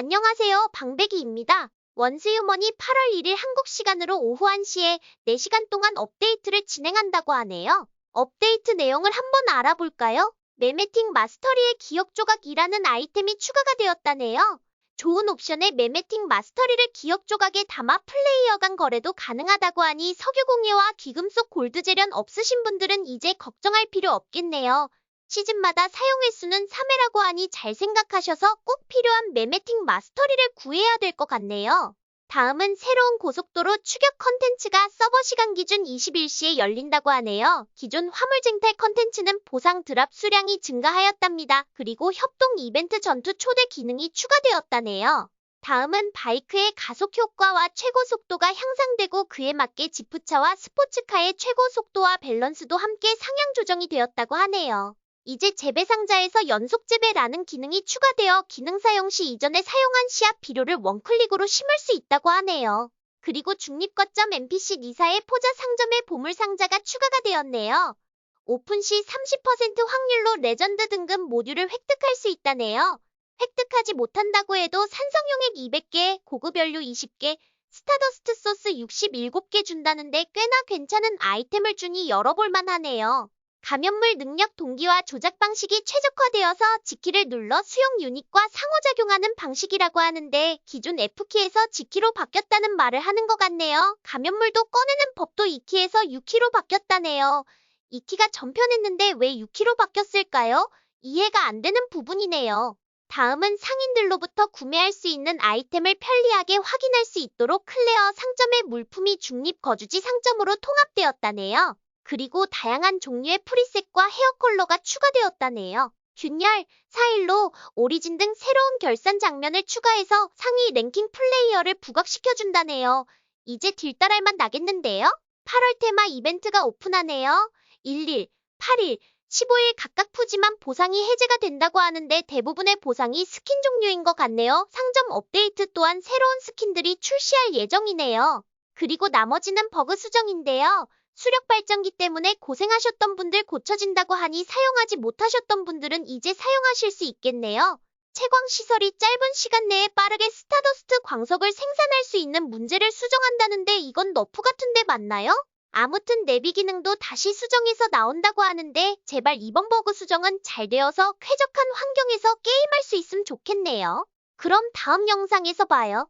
안녕하세요. 방배기입니다. 원스유머니 8월 1일 한국 시간으로 오후 1시에 4시간 동안 업데이트를 진행한다고 하네요. 업데이트 내용을 한번 알아볼까요? 매매팅 마스터리의 기억 조각이라는 아이템이 추가가 되었다네요. 좋은 옵션에 매매팅 마스터리를 기억 조각에 담아 플레이어 간 거래도 가능하다고 하니 석유공예와 귀금속 골드 재련 없으신 분들은 이제 걱정할 필요 없겠네요. 시즌마다 사용 횟수는 3회라고 하니 잘 생각하셔서 꼭 필요한 매매팅 마스터리를 구해야 될 것 같네요. 다음은 새로운 고속도로 추격 컨텐츠가 서버 시간 기준 21시에 열린다고 하네요. 기존 화물쟁탈 컨텐츠는 보상 드랍 수량이 증가하였답니다. 그리고 협동 이벤트 전투 초대 기능이 추가되었다네요. 다음은 바이크의 가속 효과와 최고 속도가 향상되고 그에 맞게 지프차와 스포츠카의 최고 속도와 밸런스도 함께 상향 조정이 되었다고 하네요. 이제 재배 상자에서 연속 재배라는 기능이 추가되어 기능 사용 시 이전에 사용한 씨앗 비료를 원클릭으로 심을 수 있다고 하네요. 그리고 중립거점 NPC 니사의 포자 상점의 보물 상자가 추가가 되었네요. 오픈 시 30% 확률로 레전드 등급 모듈을 획득할 수 있다네요. 획득하지 못한다고 해도 산성용액 200개, 고급 연료 20개, 스타더스트 소스 67개 준다는데 꽤나 괜찮은 아이템을 주니 열어볼만 하네요. 감염물 능력 동기화 조작 방식이 최적화되어서 지키를 눌러 수용 유닛과 상호작용하는 방식이라고 하는데 기존 F키에서 G키로 바뀌었다는 말을 하는 것 같네요. 감염물도 꺼내는 법도 2키에서 6키로 바뀌었다네요. 2키가 전편했는데 왜 6키로 바뀌었을까요? 이해가 안 되는 부분이네요. 다음은 상인들로부터 구매할 수 있는 아이템을 편리하게 확인할 수 있도록 클레어 상점의 물품이 중립 거주지 상점으로 통합되었다네요. 그리고 다양한 종류의 프리셋과 헤어 컬러가 추가되었다네요. 균열, 사일로, 오리진 등 새로운 결산 장면을 추가해서 상위 랭킹 플레이어를 부각시켜준다네요. 이제 딜따랄만 나겠는데요? 8월 테마 이벤트가 오픈하네요. 1일, 8일, 15일 각각 푸지만 보상이 해제가 된다고 하는데 대부분의 보상이 스킨 종류인 것 같네요. 상점 업데이트 또한 새로운 스킨들이 출시할 예정이네요. 그리고 나머지는 버그 수정인데요. 수력 발전기 때문에 고생하셨던 분들 고쳐진다고 하니 사용하지 못하셨던 분들은 이제 사용하실 수 있겠네요. 채광 시설이 짧은 시간 내에 빠르게 스타더스트 광석을 생산할 수 있는 문제를 수정한다는데 이건 너프 같은데 맞나요? 아무튼 내비 기능도 다시 수정해서 나온다고 하는데 제발 이번 버그 수정은 잘 되어서 쾌적한 환경에서 게임할 수 있으면 좋겠네요. 그럼 다음 영상에서 봐요.